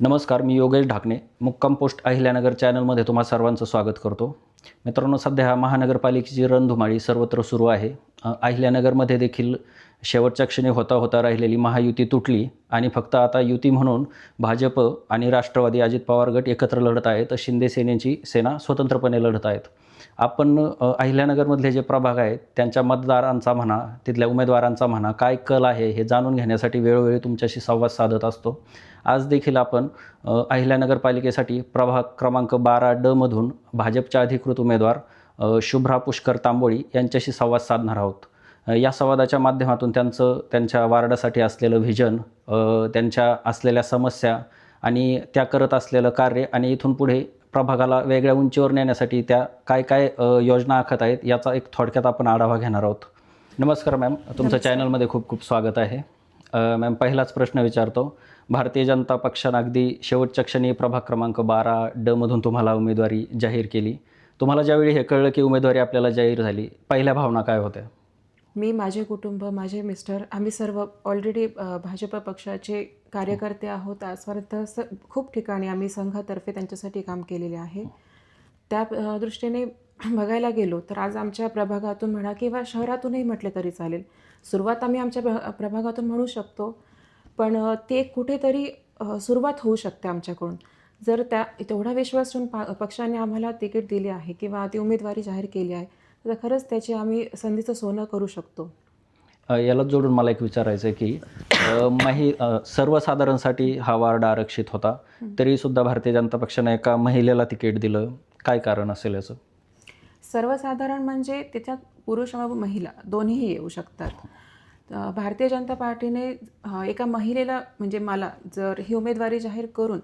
नमस्कार मी योगेश ढाकणे. मुक्काम पोस्ट अहिल्यानगर चॅनलमध्ये तुम्हा सर्वांचं स्वागत करतो. मित्रांनो सध्या महानगरपालिकेची रणधुमाळी सर्वत्र सुरू आहे. अहिल्यानगरमध्ये देखील शेवटच्या क्षणी होता होता राहिलेली महायुती तुटली आणि फक्त आता युती म्हणून भाजप आणि राष्ट्रवादी अजित पवार गट एकत्र लढत आहेत. तर शिंदे सेनेची सेना स्वतंत्रपणे लढत आहेत. आपण अहिल्यानगरमधले जे प्रभाग आहेत त्यांच्या मतदारांचा म्हणा तिथल्या उमेदवारांचा म्हणा काय कल आहे हे जाणून घेण्यासाठी वेळोवेळी तुमच्याशी संवाद साधत असतो. आज देखील आपण अहिल्यानगरपालिकेसाठी प्रभाग क्रमांक बारा ड मधून भाजपच्या अधिकृत उमेदवार शुभ्रा पुष्कर तांबोळी यांच्याशी संवाद साधणार आहोत. या संवादाच्या माध्यमातून त्यांचं त्यांच्या वार्डासाठी असलेलं व्हिजन त्यांच्या असलेल्या समस्या आणि त्या करत असलेलं कार्य आणि इथून पुढे प्रभागाला वेगळ्या उंचीवर नेण्यासाठी त्या काय काय योजना आखत आहेत याचा एक थोडक्यात आपण आढावा घेणार आहोत. नमस्कार मॅम. तुमचं चॅनलमध्ये खूप खूप स्वागत आहे. मॅम पहिलाच प्रश्न विचारतो. भारतीय जनता पक्षानं अगदी शेवटच्या क्षणी प्रभाग क्रमांक बारा ड मधून तुम्हाला उमेदवारी जाहीर केली. तुम्हाला ज्यावेळी हे कळलं की उमेदवारी आपल्याला जाहीर झाली पहिल्या भावना काय होत्या? मी माझे कुटुंब माझे मिस्टर आम्ही सर्व ऑलरेडी भाजप पक्षाचे कार्यकर्ते आहोत. आजपर्यंत स खूप ठिकाणी आम्ही संघातर्फे त्यांच्यासाठी काम केलेले आहे. त्या दृष्टीने बघायला गेलो तर आज आमच्या प्रभागातून म्हणा किंवा शहरातूनही म्हटले तरी चालेल. सुरुवात आम्ही आमच्या प्र- प्रभागातून म्हणू शकतो. पण ते कुठेतरी सुरुवात होऊ शकते आमच्याकडून. जर त्या तेवढा विश्वास ठेवून पा पक्षाने आम्हाला तिकीट दिली आहे किंवा ती उमेदवारी जाहीर केली आहे तर खरंच त्याची आम्ही संधीचं सोनं करू शकतो. याला जोडून मला एक विचारायचं आहे की माही सर्वसाधारणसाठी हा वार्ड आरक्षित होता तरीसुद्धा भारतीय जनता पक्षानं एका महिलेला तिकीट दिलं. काय कारण असेल याचं? सर्वसाधारण म्हणजे त्याच्यात पुरुष व महिला दोन्हीही येऊ शकतात. भारतीय जनता पार्टीने एका महिलेला म्हणजे मला जर ही उमेदवारी जाहीर करून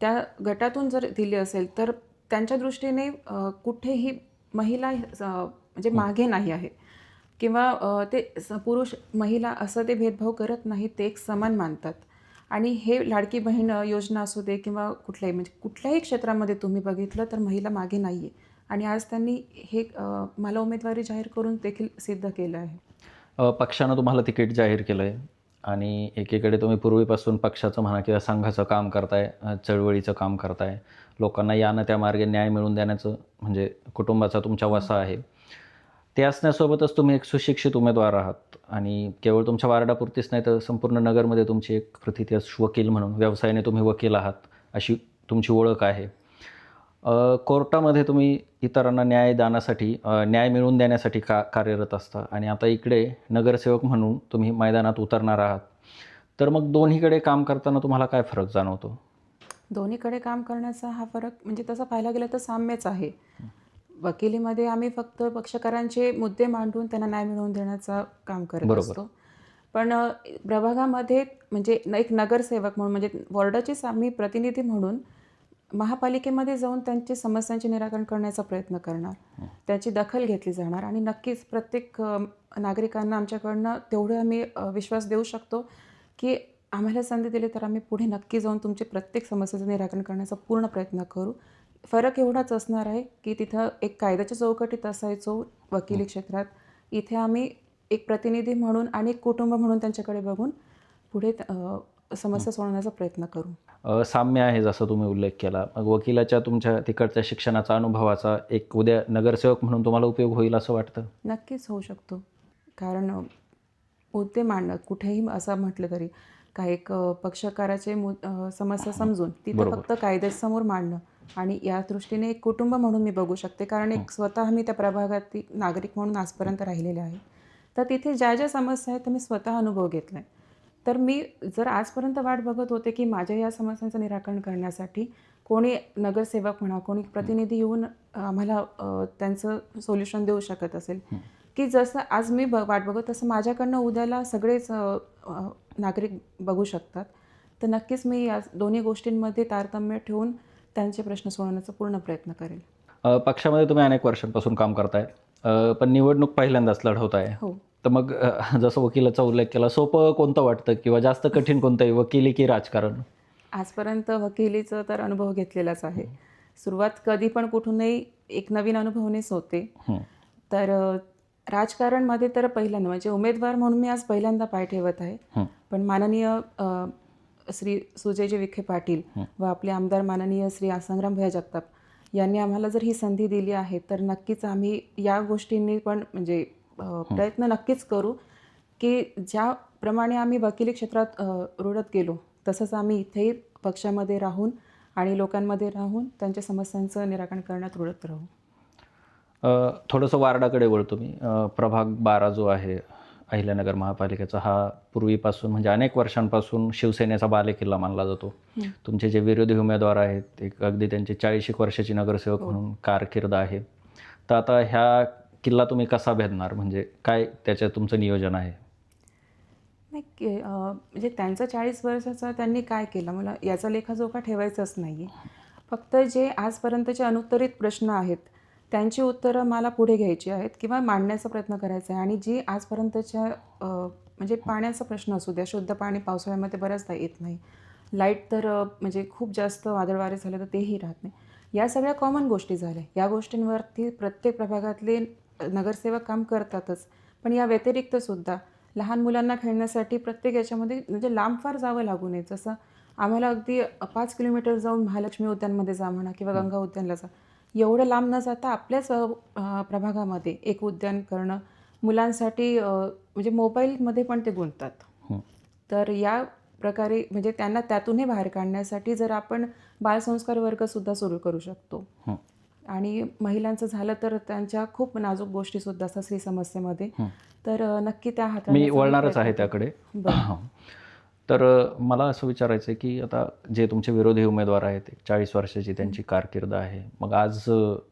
त्या गटातून जर दिली असेल तर त्यांच्या दृष्टीने कुठेही महिला म्हणजे मागे नाही आहे. किंवा ते स- पुरुष महिला असं ते भेदभाव करत नाहीत ते एक समान मानतात. आणि हे लाडकी बहीण योजना असू दे किंवा कुठल्याही म्हणजे कुठल्याही क्षेत्रामध्ये तुम्ही बघितलं तर महिला मागे नाही आहे आणि आज त्यांनी हे मला उमेदवारी जाहीर करून देखील सिद्ध केलं आहे. पक्षानं तुम्हाला तिकीट जाहीर केलं आहे आणि एकीकडे तुम्ही पूर्वीपासून पक्षाचं म्हणा किंवा संघाचं काम करताय चळवळीचं काम करताय. लोकांना यानं त्या मार्गे न्याय मिळवून देण्याचं म्हणजे कुटुंबाचा तुमच्या वसा आहे. ते असण्यासोबतच तुम्ही एक सुशिक्षित उमेदवार आहात. आणि केवळ तुमच्या वार्डापुरतीच नाही तर संपूर्ण नगरमध्ये तुमची एक प्रथितयश वकील म्हणून व्यवसायाने तुम्ही वकील आहात अशी तुमची ओळख आहे. कोर्टामध्ये तुम्ही इतरांना न्यायदानासाठी अ, न्याय मिळवून देण्यासाठी का कार्यरत असता. आणि आता इकडे नगरसेवक म्हणून तुम्ही मैदानात उतरणार आहात. तर मग दोन्हीकडे काम करताना तुम्हाला काय फरक जाणवतो? दोन्हीकडे काम करण्याचा हा फरक म्हणजे तसं पाहायला गेलं तर साम्यच आहे. वकिलीमध्ये आम्ही फक्त पक्षकारांचे मुद्दे मांडून त्यांना न्याय मिळवून देण्याचं काम करत. असतो. पण प्रभागामध्ये म्हणजे एक नगरसेवक म्हणून म्हणजे वॉर्डाचेच आम्ही प्रतिनिधी म्हणून महापालिकेमध्ये जाऊन त्यांची समस्यांचे निराकरण करण्याचा प्रयत्न करणार. त्याची दखल घेतली जाणार आणि नक्कीच प्रत्येक नागरिकांना आमच्याकडनं तेवढं आम्ही विश्वास देऊ शकतो की आम्हाला संधी दिली तर आम्ही पुढे नक्की जाऊन तुमचे प्रत्येक समस्येचं निराकरण करण्याचा पूर्ण प्रयत्न करू. फरक एवढाच असणार आहे की तिथं एक कायद्याच्या चौकटीत असायचो वकिली क्षेत्रात. इथे आम्ही एक प्रतिनिधी म्हणून आणि एक कुटुंब म्हणून त्यांच्याकडे बघून पुढे समस्या सोडवण्याचा प्रयत्न करू. साम्य आहे जसं तुम्ही उल्लेख केला. मग वकिलाच्या तुमच्या तिकडच्या शिक्षणाचा अनुभवाचा एक उद्या नगरसेवक म्हणून तुम्हाला उपयोग होईल असं वाटतं? नक्कीच होऊ शकतो. कारण मुद्दे मांडणं कुठेही असं म्हटलं तरी काही पक्षकाराचे समस्या समजून तिथं. फक्त कायद्यासमोर मांडणं आणि या दृष्टीने एक कुटुंब म्हणून मी बघू शकते कारण एक स्वतः मी त्या प्रभागातील नागरिक म्हणून आजपर्यंत राहिलेले आहे. तर तिथे ज्या ज्या समस्या आहेत त्या मी स्वतः अनुभव घेतला आहे तर मी जर आजपर्यंत वाट बघत होते की माझ्या या समस्यांचं निराकरण करण्यासाठी कोणी नगरसेवक म्हणा कोणी प्रतिनिधी येऊन आम्हाला त्यांचं सोल्युशन देऊ शकत असेल की जसं आज मी ब वाट बघत तसं माझ्याकडनं उद्याला सगळेच नागरिक बघू शकतात. तर नक्कीच मी या दोन्ही गोष्टींमध्ये तारतम्य ठेवून त्यांचे प्रश्न सोडवण्याचा पूर्ण प्रयत्न करेल. पक्षामध्ये तुम्ही अनेक वर्षांपासून काम करताय पण निवडणूक पहिल्यांदाच लढवताय हो. तर मग जसं वकिलाचा उल्लेख केला सोपं कोणतं वाटतं किंवा जास्त कठीण कोणतं आहे वकिली की राजकारण? आजपर्यंत वकिलीचं तर अनुभव घेतलेलाच आहे. सुरुवात कधी पण कुठूनही एक नवीन अनुभवनेच होते. हं. तर राजकारणमध्ये तर पहिल्यांदा म्हणजे उमेदवार म्हणून मी आज पहिल्यांदा पाय ठेवत आहे. पण माननीय श्री सुजयजी विखे पाटील व आपले आमदार माननीय श्री संग्राम भैया जगताप यांनी आम्हाला जर ही संधी दिली आहे तर नक्कीच आम्ही या गोष्टींनी पण म्हणजे प्रयत्न नक्कीच करू की ज्याप्रमाणे आम्ही वकिली क्षेत्रात अ, रुळत गेलो तसंच आम्ही इथेही पक्षामध्ये राहून आणि लोकांमध्ये राहून त्यांच्या समस्यांचं निराकरण करण्यात रुळत राहू. थोडंसं वार्डाकडे वळतो मी. प्रभाग बारा जो आहे अहिल्यानगर महापालिकेचा हा पूर्वीपासून म्हणजे अनेक वर्षांपासून शिवसेनेचा बालेकिल्ला मानला जातो. तुमचे जे विरोधी उमेदवार आहेत एक अगदी त्यांची चाळीस एक वर्षाची नगरसेवक म्हणून कारकीर्द आहे. तर आता ह्या किल्ला तुम्ही कसा भेदणार? म्हणजे काय त्याच्यात तुमचं नियोजन आहे? नाही म्हणजे त्यांचं चाळीस वर्षाचा त्यांनी काय केलं? मला याचा लेखाजोखा ठेवायचाच नाही फक्त जे आजपर्यंतचे अनुत्तरित प्रश्न आहेत त्यांची उत्तरं मला पुढे घ्यायची आहेत किंवा मांडण्याचा प्रयत्न करायचा आहे. आणि जी आजपर्यंतच्या म्हणजे पाण्याचा प्रश्न असू द्या शुद्ध पाणी पावसाळ्यामध्ये बऱ्याचदा येत नाही. लाइट तर म्हणजे खूप जास्त वादळवारे झाले तर तेही राहत नाही. या सगळ्या कॉमन गोष्टी झाल्या. या गोष्टींवरती प्रत्येक प्रभागातले नगरसेवक काम करतातच. पण या व्यतिरिक्त सुद्धा लहान मुलांना खेळण्यासाठी प्रत्येक याच्यामध्ये म्हणजे लांब फार जावं लागू नये. जसं आम्हाला अगदी पाच किलोमीटर जाऊन महालक्ष्मी उद्यानमध्ये जा म्हणा किंवा गंगा उद्यानला जा. एवढं लांब न जाता आपल्याच प्रभागामध्ये एक उद्यान करणं मुलांसाठी म्हणजे मोबाईलमध्ये पण ते गुंततात हं. तर या प्रकारे म्हणजे त्यांना त्यातूनही बाहेर काढण्यासाठी जर आपण बालसंस्कार वर्गसुद्धा सुरू करू शकतो हं. आणि महिलांचं झालं तर त्यांच्या खूप नाजूक गोष्टीसुद्धा असतात स्त्री समस्येमध्ये हं. तर नक्की त्या मी हाताळण्याचा वळणारच आहे त्याकडे. तर मला असं विचारायचं आहे की आता जे तुमचे विरोधी उमेदवार आहेत चाळीस वर्षाची त्यांची कारकीर्द आहे. मग आज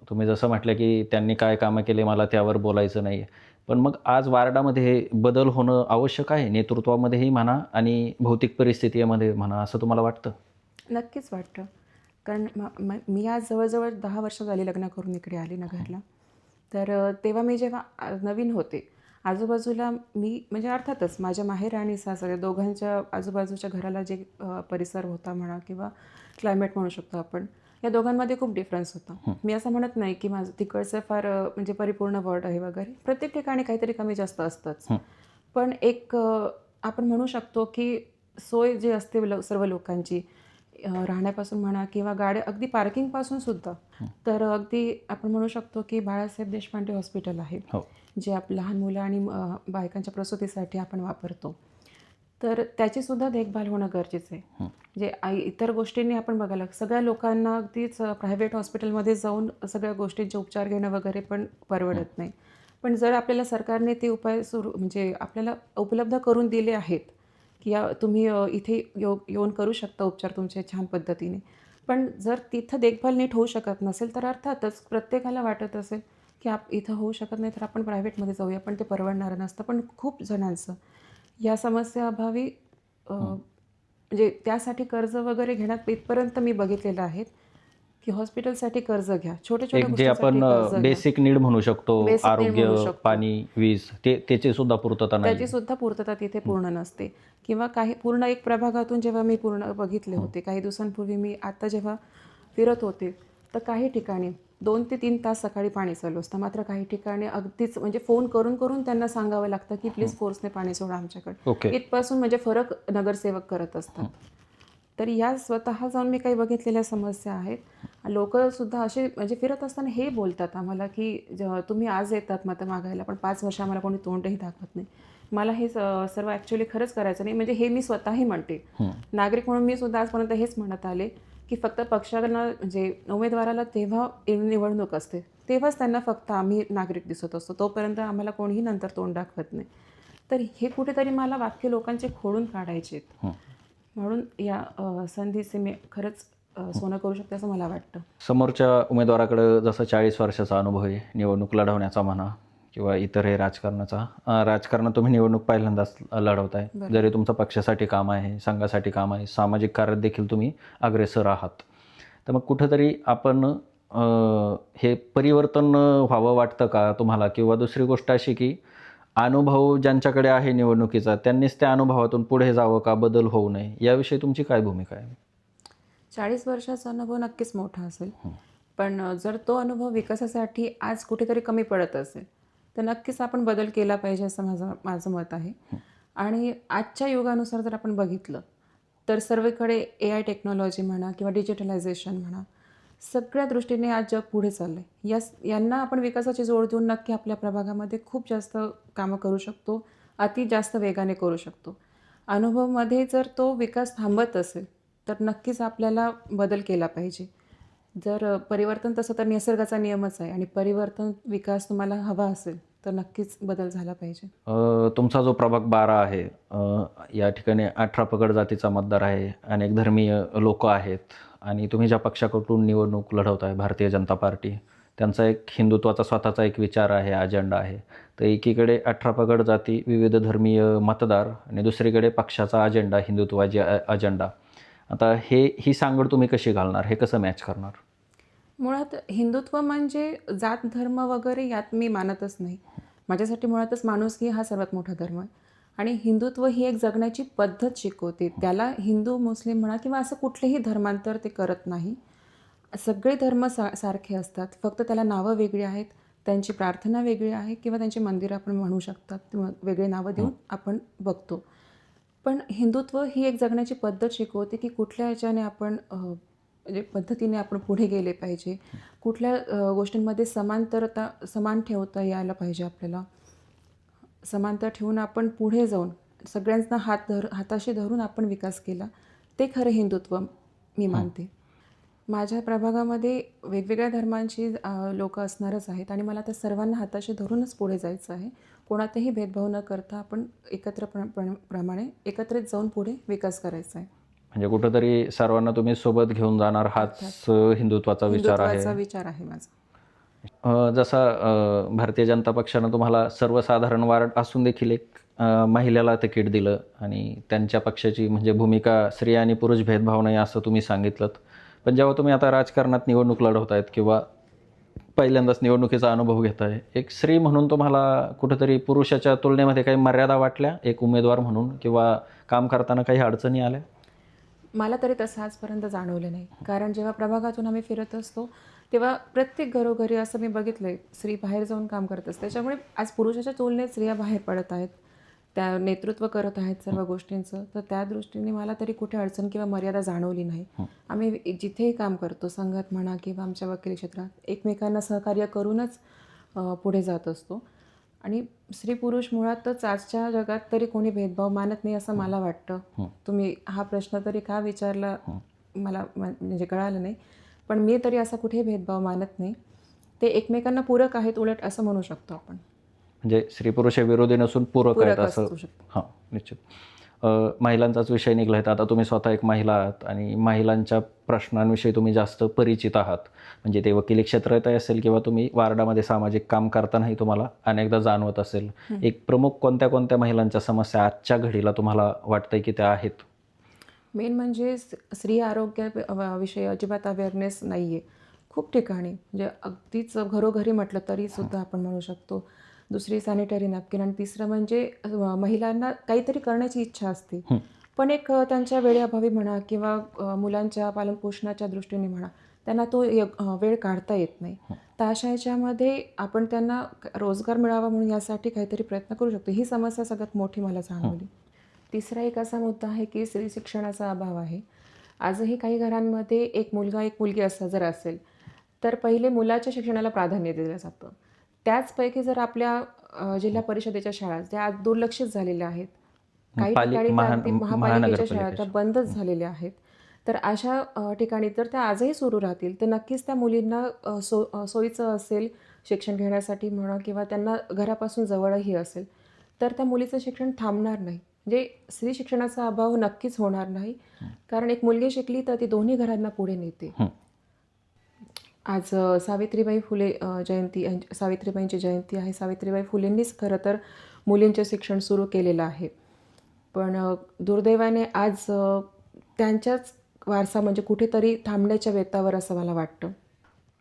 तुम्ही जसं म्हटलं की त्यांनी काय कामं केले मला त्यावर बोलायचं नाही पण मग आज वार्डामध्ये हे बदल होणं आवश्यक आहे? नेतृत्वामध्येही म्हणा आणि भौतिक परिस्थितीमध्ये म्हणा असं तुम्हाला वाटतं? नक्कीच वाटतं. कारण म- म- आज जवळजवळ दहा वर्ष झाली लग्न करून इकडे आली नगरला. तर तेव्हा मी जेव्हा नवीन होते आजूबाजूला मी म्हणजे अर्थातच माझ्या माहेर आणि सासरे दोघांच्या आजूबाजूच्या घराला जे परिसर होता म्हणा किंवा क्लायमेट म्हणू शकतो आपण या दोघांमध्ये खूप डिफरन्स होता. मी असं म्हणत नाही की माझं तिकडचं फार म्हणजे परिपूर्ण वर्ड आहे वगैरे. प्रत्येक ठिकाणी काहीतरी कमी जास्त असतंच. पण एक आपण म्हणू शकतो की सोय जी असते लो- सर्व लोकांची राहण्यापासून म्हणा किंवा गाड्या अगदी पार्किंगपासून सुद्धा तर अगदी आपण म्हणू शकतो की बाळासाहेब देशपांडे हॉस्पिटल आहे. हो. जे आप लहान मुलं आणि बायकांच्या प्रसूतीसाठी आपण वापरतो. तर त्याचीसुद्धा देखभाल होणं गरजेचं आहे. जे आई इतर गोष्टींनी आपण बघायला सगळ्या लोकांना अगदीच प्रायव्हेट हॉस्पिटलमध्ये जाऊन सगळ्या गोष्टींचे उपचार घेणं वगैरे पण परवडत नाही. पण जर आपल्याला सरकारने ते उपाय सुरू म्हणजे आपल्याला उपलब्ध करून दिले आहेत की या तुम्ही इथे येऊ येऊन करू शकता उपचार तुमचे छान पद्धतीने. पण जर तिथं देखभाल नीट होऊ शकत नसेल तर अर्थातच प्रत्येकाला वाटत असेल की आप इथं होऊ शकत नाही तर आपण प्रायव्हेटमध्ये जाऊया पण ते परवडणारं नसतं. पण खूप जणांचं या समस्याअभावी म्हणजे त्यासाठी कर्ज वगैरे घेण्यात इथपर्यंत मी बघितलेलं आहे की हॉस्पिटलसाठी कर्ज घ्या. छोटे छोटे जे आपण बेसिक नीड म्हणू शकतो आरोग्य. पाणी वीज ते त्याची सुद्धा पूर्तता त्याची सुद्धा पूर्तता तिथे पूर्ण नसते. किंवा काही पूर्ण एक प्रभागातून जेव्हा मी पूर्ण बघितले होते काही दिवसांपूर्वी मी आता जेव्हा फिरत होते तर काही ठिकाणी दोन ते तीन तास सकाळी पाणी चालू असतं. मात्र काही ठिकाणी अगदीच म्हणजे फोन करून करून त्यांना सांगावं लागतं की प्लीज फोर्सने पाणी सोडा आमच्याकडे. ओके. इथपासून म्हणजे फरक नगरसेवक करत असतात. तर या स्वतः जाऊन मी काही बघितलेल्या समस्या आहेत. लोक सुद्धा असे म्हणजे फिरत असताना हे बोलतात आम्हाला की तुम्ही आज येतात मतं मागायला पण पाच वर्ष आम्हाला कोणी तोंडही दाखवत नाही. मला हे सर्व ॲक्च्युली खरंच करायचं नाही. म्हणजे हे मी स्वतःही म्हणते. हं. नागरिक म्हणून मी सुद्धा आजपर्यंत हेच म्हणत आले. की फक्त पक्षांना म्हणजे उमेदवाराला तेव्हा निवडणूक असते. तेव्हाच त्यांना फक्त आम्ही नागरिक दिसत असतो. तोपर्यंत आम्हाला कोणीही नंतर तोंड दाखवत नाही. तर हे कुठेतरी मला वाक्य लोकांचे खोडून काढायचे आहेत. म्हणून या संधीचे मी खरंच सोनं करू शकते असं मला वाटतं. समोरच्या उमेदवाराकडं जसं चाळीस वर्षाचा अनुभव आहे निवडणूक लढवण्याचा म्हणा किंवा इतर हे राजकारणाचा अं, राजकारणात तुम्ही निवडणूक पहिल्यांदाच लढवताय. जरी तुमचं पक्षासाठी काम आहे संघासाठी काम आहे सामाजिक कार्यात देखील तुम्ही अग्रेसर आहात. तर मग कुठंतरी आपण हे परिवर्तन व्हावं वाटतं का तुम्हाला? किंवा दुसरी गोष्ट अशी की अनुभव ज्यांच्याकडे आहे निवडणुकीचा त्यांनीच त्या अनुभवातून पुढे जावं का बदल होऊ नये? याविषयी तुमची काय भूमिका आहे? चाळीस वर्षाचा अनुभव नक्कीच मोठा असेल. पण जर तो अनुभव विकासासाठी आज कुठेतरी कमी पडत असेल तर नक्कीच आपण बदल केला पाहिजे असं माझं माझं मत आहे. आणि आजच्या युगानुसार जर आपण बघितलं तर सर्वीकडे ए आय टेक्नॉलॉजी म्हणा किंवा डिजिटलायझेशन म्हणा सगळ्या दृष्टीने आज जग पुढे चाललं आहे यास यांना आपण विकासाची जोड देऊन नक्की आपल्या प्रभागामध्ये खूप जास्त कामं करू शकतो अति जास्त वेगाने करू शकतो. अनुभवमध्ये जर तो विकास थांबत असेल तर नक्कीच आपल्याला बदल केला पाहिजे. जर परिवर्तन तसं तर निसर्गाचा नियमच आहे आणि परिवर्तन विकास तुम्हाला हवा असेल तर नक्कीच बदल झाला पाहिजे. तुमचा जो प्रभाग बारा आहे या ठिकाणी अठरा पगड जातीचा मतदार आहे अनेक धर्मीय लोक आहेत आणि तुम्ही ज्या पक्षाकडून निवडणूक लढवत आहे भारतीय जनता पार्टी त्यांचा एक हिंदुत्वाचा स्वतःचा एक विचार आहे अजेंडा आहे. तर एकीकडे अठरा पगड जाती विविध धर्मीय मतदार आणि दुसरीकडे पक्षाचा अजेंडा हिंदुत्वाची अजेंडा आता हे ही सांगड तुम्ही कशी घालणार? हे कसं मॅच करणार? मुळात हिंदुत्व म्हणजे जात धर्म वगैरे यात मी मानतच नाही. माझ्यासाठी मुळातच माणुसकी हा सर्वात मोठा धर्म आहे. आणि हिंदुत्व ही एक जगण्याची पद्धत शिकवते. त्याला हिंदू मुस्लिम म्हणा किंवा असं कुठलेही धर्मांतर ते करत नाही. सगळे धर्म सा सारखे असतात. फक्त त्याला नावं वेगळी आहेत. त्यांची प्रार्थना वेगळी आहे किंवा त्यांची मंदिरं आपण म्हणू शकतात. किंवा वेगळे नावं देऊन आपण बघतो. पण हिंदुत्व ही एक जगण्याची पद्धत शिकवते की कुठल्या ह्याच्याने आपण म्हणजे पद्धतीने आपण पुढे गेले पाहिजे. कुठल्या गोष्टींमध्ये समांतरता समान ठेवता यायला पाहिजे आपल्याला. समांतर ठेवून आपण पुढे जाऊन सगळ्यांना हात धर हाताशी धरून आपण विकास केला ते खरं हिंदुत्व मी मानते. माझ्या प्रभागामध्ये वेगवेगळ्या धर्मांची लोक असणारच आहेत आणि मला त्या सर्वांना हाताशी धरूनच पुढे जायचं आहे. कोणातही भेदभाव न करता आपण एकत्र प्र- प्रमाणे एकत्रित जाऊन पुढे विकास करायचा आहे. म्हणजे कुठंतरी सर्वांना तुम्ही सोबत घेऊन जाणार हाच हिंदुत्वाचा विचार आहे. विचार आहे माझा. जसा भारतीय जनता पक्षानं तुम्हाला सर्वसाधारण वार्ड असून देखील एक महिलेला तिकीट दिलं आणि त्यांच्या पक्षाची म्हणजे भूमिका स्त्री आणि पुरुष भेदभाव नाही असं तुम्ही सांगितलं. पण जेव्हा तुम्ही आता राजकारणात निवडणूक लढवत आहेत किंवा पहिल्यांदाच निवडणुकीचा अनुभव घेत आहे एक स्त्री म्हणून तुम्हाला कुठंतरी पुरुषाच्या तुलनेमध्ये काही मर्यादा वाटल्या? एक उमेदवार म्हणून किंवा काम करताना काही अडचणी आल्या? मला तरी तसं आजपर्यंत जाणवलं नाही. कारण जेव्हा प्रभागातून आम्ही फिरत असतो तेव्हा प्रत्येक घरोघरी असं मी बघितलं आहे स्त्री बाहेर जाऊन काम करत असते. त्याच्यामुळे आज पुरुषाच्या तुलनेत स्त्रिया बाहेर पडत आहेत. त्या नेतृत्व करत आहेत सर्व गोष्टींचं. तर त्या दृष्टीने मला तरी कुठे अडचण किंवा मर्यादा जाणवली नाही. आम्ही जिथेही काम करतो संघात म्हणा किंवा आमच्या वकिली क्षेत्रात एकमेकांना सहकार्य करूनच पुढे जात असतो. आणि स्त्री पुरुष मुळातच आजच्या जगात तरी कोणी भेदभाव मानत नाही असं मला वाटतं. तुम्ही हा प्रश्न तरी का विचारला मला मा- म्हणजे कळालं नाही. पण मी तरी असा कुठेही भेदभाव मानत नाही. ते एकमेकांना पूरक आहेत उलट असं म्हणू शकतो आपण. म्हणजे स्त्री पुरुष हे विरोधी नसून पूरक आहेत असं हां निश्चित. महिलांचाच विषय निघला आहे. आता तुम्ही स्वतः एक महिला आहात आणि महिलांच्या प्रश्नांविषयी तुम्ही जास्त परिचित आहात. म्हणजे ते वकिली क्षेत्रातही असेल किंवा तुम्ही वार्डामध्ये सामाजिक काम करतानाही तुम्हाला अनेकदा जाणवत असेल. एक प्रमुख कोणत्या कोणत्या महिलांच्या समस्या आजच्या घडीला तुम्हाला वाटतंय की त्या आहेत? मेन म्हणजे स्त्री आरोग्या व- विषयी अजिबात अवेअरनेस नाही आहे खूप ठिकाणी. म्हणजे अगदीच घरोघरी म्हटलं तरी सुद्धा आपण म्हणू शकतो. दुसरी सॅनिटरी नॅपकिन आणि तिसरं म्हणजे महिलांना काहीतरी करण्याची इच्छा असते. पण एक त्यांच्या वेळेअभावी म्हणा किंवा मुलांच्या पालनपोषणाच्या दृष्टीने म्हणा त्यांना तो वेळ काढता येत नाही. तर अशा ह्याच्यामध्ये आपण त्यांना रोजगार मिळावा म्हणून यासाठी काहीतरी प्रयत्न करू शकतो. ही समस्या सगळ्यात मोठी मला जाणवली. तिसरा एक असा मुद्दा आहे की स्त्री शिक्षणाचा अभाव आहे. आजही काही घरांमध्ये एक मुलगा एक मुलगी असा जर असेल तर पहिले मुलाच्या शिक्षणाला प्राधान्य दिलं जातं. त्याचपैकी जर आपल्या जिल्हा परिषदेच्या शाळा त्या आज दुर्लक्षित झालेल्या आहेत. काही ठिकाणी महापालिकेच्या शाळा त्या. बंदच झालेल्या आहेत. तर अशा ठिकाणी जर त्या आजही सुरू राहतील तर नक्कीच त्या मुलींना सो सोयीचं असेल शिक्षण घेण्यासाठी म्हणा किंवा त्यांना घरापासून जवळही असेल तर त्या मुलीचं शिक्षण थांबणार नाही. म्हणजे स्त्री शिक्षणाचा अभाव नक्कीच होणार नाही. कारण एक मुलगी शिकली तर ती दोन्ही घरांना पुढे नेते. आज सावित्रीबाई फुले जयंती सावित्रीबाईंची जयंती आहे. सावित्रीबाई फुलेंनीच खरं तर मुलींचे शिक्षण सुरू केलेलं आहे. पण दुर्दैवाने आज त्यांच्याच वारसा म्हणजे कुठेतरी थांबण्याच्या वेतावर असं मला वाटतं.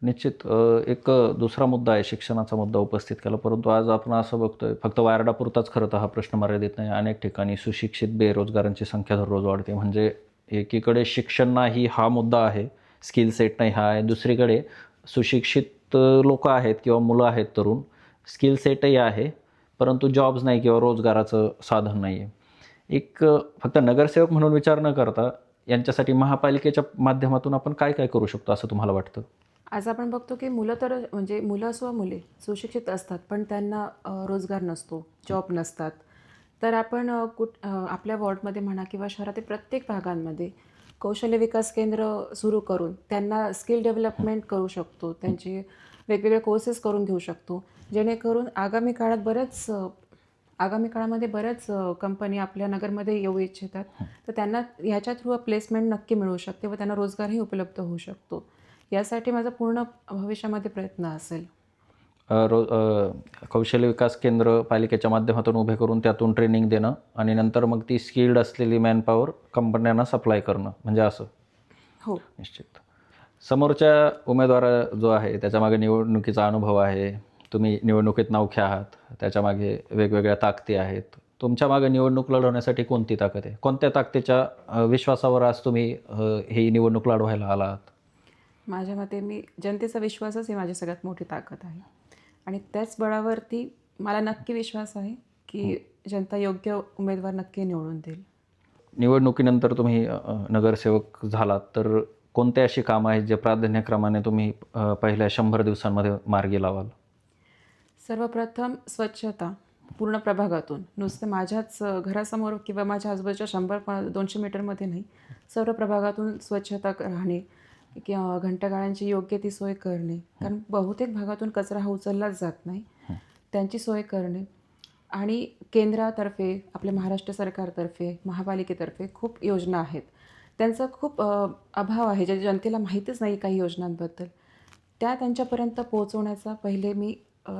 निश्चित एक दुसरा मुद्दा आहे शिक्षणाचा मुद्दा उपस्थित केला. परंतु आज आपण असं बघतोय फक्त वारडापुरताच खरं तर हा प्रश्न मर्यादित नाही. अनेक ठिकाणी सुशिक्षित बेरोजगारांची संख्या दररोज वाढते. म्हणजे एकीकडे शिक्षण नाही हा मुद्दा आहे स्किल सेट नाही हा आहे. दुसरीकडे सुशिक्षित लोक आहेत किंवा मुलं आहेत तरुण स्किल सेटही आहे परंतु जॉब्स नाही किंवा रोजगाराचं साधन नाही आहे. एक फक्त नगरसेवक म्हणून विचार न करता यांच्यासाठी महापालिकेच्या माध्यमातून आपण काय काय करू शकतो असं तुम्हाला वाटतं? आज आपण बघतो की मुलं तर म्हणजे मुलं असो मुले सुशिक्षित असतात पण त्यांना रोजगार नसतो जॉब नसतात. तर आपण कुठ आपल्या वॉर्डमध्ये म्हणा किंवा शहरातील प्रत्येक भागांमध्ये कौशल्य विकास केंद्र सुरू करून त्यांना स्किल डेव्हलपमेंट करू शकतो त्यांचे वेगवेगळे कोर्सेस करून घेऊ शकतो. जेणेकरून आगामी काळात बऱ्याच अ, आगामी काळामध्ये बऱ्याच कंपनी आपल्या नगरमध्ये येऊ इच्छितात. तर त्यांना ह्याच्या थ्रू प्लेसमेंट नक्की मिळू शकते व त्यांना रोजगारही उपलब्ध होऊ शकतो. यासाठी माझा पूर्ण भविष्यामध्ये प्रयत्न असेल. रो कौशल्य विकास केंद्र पालिकेच्या माध्यमातून उभे करून त्यातून ट्रेनिंग देणं आणि नंतर मग ती स्किल्ड असलेली मॅनपॉवर कंपन्यांना सप्लाय करणं म्हणजे असं. हो. निश्चित. समोरच्या उमेदवार जो आहे त्याच्यामागे निवडणुकीचा अनुभव आहे तुम्ही निवडणुकीत नौखे आहात त्याच्यामागे वेगवेगळ्या ताकदी आहेत. तुमच्या मागे निवडणूक लढवण्यासाठी कोणती ताकद आहे? कोणत्या ताकदीच्या विश्वासावर आज तुम्ही ही निवडणूक लढवायला आला आहात माझ्या मते मी जनतेचा विश्वासच ही माझी सगळ्यात मोठी ताकद आहे. आणि त्याच बळावरती मला नक्की विश्वास आहे की जनता योग्य उमेदवार नक्की निवडून देईल. निवडणुकीनंतर तुम्ही नगरसेवक झालात तर कोणत्या अशी कामं आहेत जे प्राधान्यक्रमाने तुम्ही पहिल्या शंभर दिवसांमध्ये मार्गी लावाल? सर्वप्रथम स्वच्छता पूर्ण प्रभागातून. नुसतं माझ्याच घरासमोर किंवा माझ्या आजूबाजूच्या शंभर दोनशे मीटरमध्ये नाही. सर्व प्रभागातून स्वच्छता राहणे किंवा घंटागाळ्यांची योग्य ती सोय करणे. कारण बहुतेक भागातून कचरा हा उचललाच जात नाही. त्यांची सोय करणे. आणि केंद्रातर्फे आपल्या महाराष्ट्र सरकारतर्फे महापालिकेतर्फे खूप योजना आहेत. त्यांचा खूप अभाव आहे. ज्या जनतेला माहितीच नाही काही योजनांबद्दल. त्या त्यांच्यापर्यंत पोहोचवण्याचा पहिले मी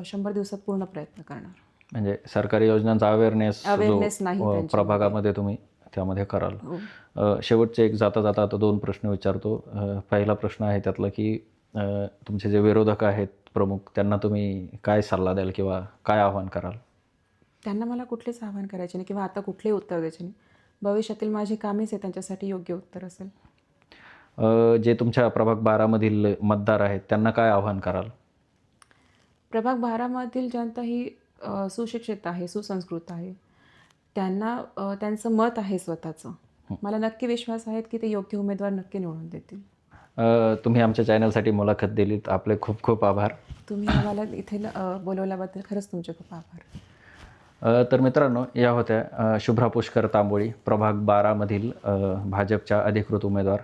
शंभर दिवसात पूर्ण प्रयत्न करणार. म्हणजे सरकारी योजनांचा अवेअरनेस Awareness नाही. प्रभागामध्ये तुम्ही त्यामध्ये कराल. हो. शेवटचे एक जाता जाता आता दोन प्रश्न विचारतो. पहिला प्रश्न आहे त्यातला की तुमचे जे विरोधक आहेत प्रमुख त्यांना तुम्ही काय सल्ला द्याल किंवा काय आव्हान कराल? त्यांना मला कुठलेच आवाहन करायचे नाही किंवा आता कुठलेही उत्तर द्यायचे नाही. भविष्यातील माझी कामेच आहे त्यांच्यासाठी योग्य उत्तर असेल. जे तुमच्या प्रभाग बारामधील मतदार आहेत त्यांना काय आव्हान कराल? प्रभाग बारामधील जनता ही सुशिक्षित आहे सुसंस्कृत आहे. त्यांना त्यांचं मत आहे स्वतःचं. मला नक्की विश्वास आहे की ते योग्य उमेदवार नक्की निवडून देतील. तुम्ही आमच्या चॅनलसाठी मुलाखत दिलीत. आपले खूप खूप आभार. तुम्ही आम्हाला इथे बोलवल्याबद्दल खरंच तुमचे खूप आभार. तर मित्रांनो या होत्या शुभ्रा पुष्कर तांबोळी प्रभाग बारामधील भाजपच्या अधिकृत उमेदवार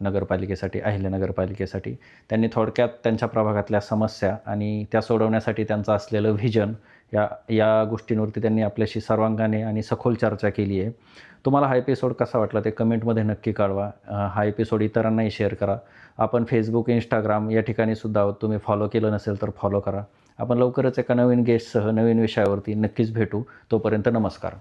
नगरपालिकेसाठी अहिल्या नगरपालिकेसाठी. त्यांनी थोडक्यात त्यांच्या प्रभागातल्या समस्या आणि त्या सोडवण्यासाठी त्यांचं असलेलं व्हिजन या या गोष्टींवरती त्यांनी आपल्याशी सर्वांगाने आणि सखोल चर्चा केली आहे. तुम्हाला हा एपिसोड कसा वाटला ते कमेंटमध्ये नक्की कळवा. हा एपिसोड इतरांनाही शेअर करा. आपण फेसबुक इंस्टाग्राम या ठिकाणी सुद्धा आहोत. तुम्ही फॉलो केलं नसेल तर फॉलो करा. आपण लवकरच एका नवीन गेस्टसह नवीन विषयावरती नक्कीच भेटू. तोपर्यंत नमस्कार.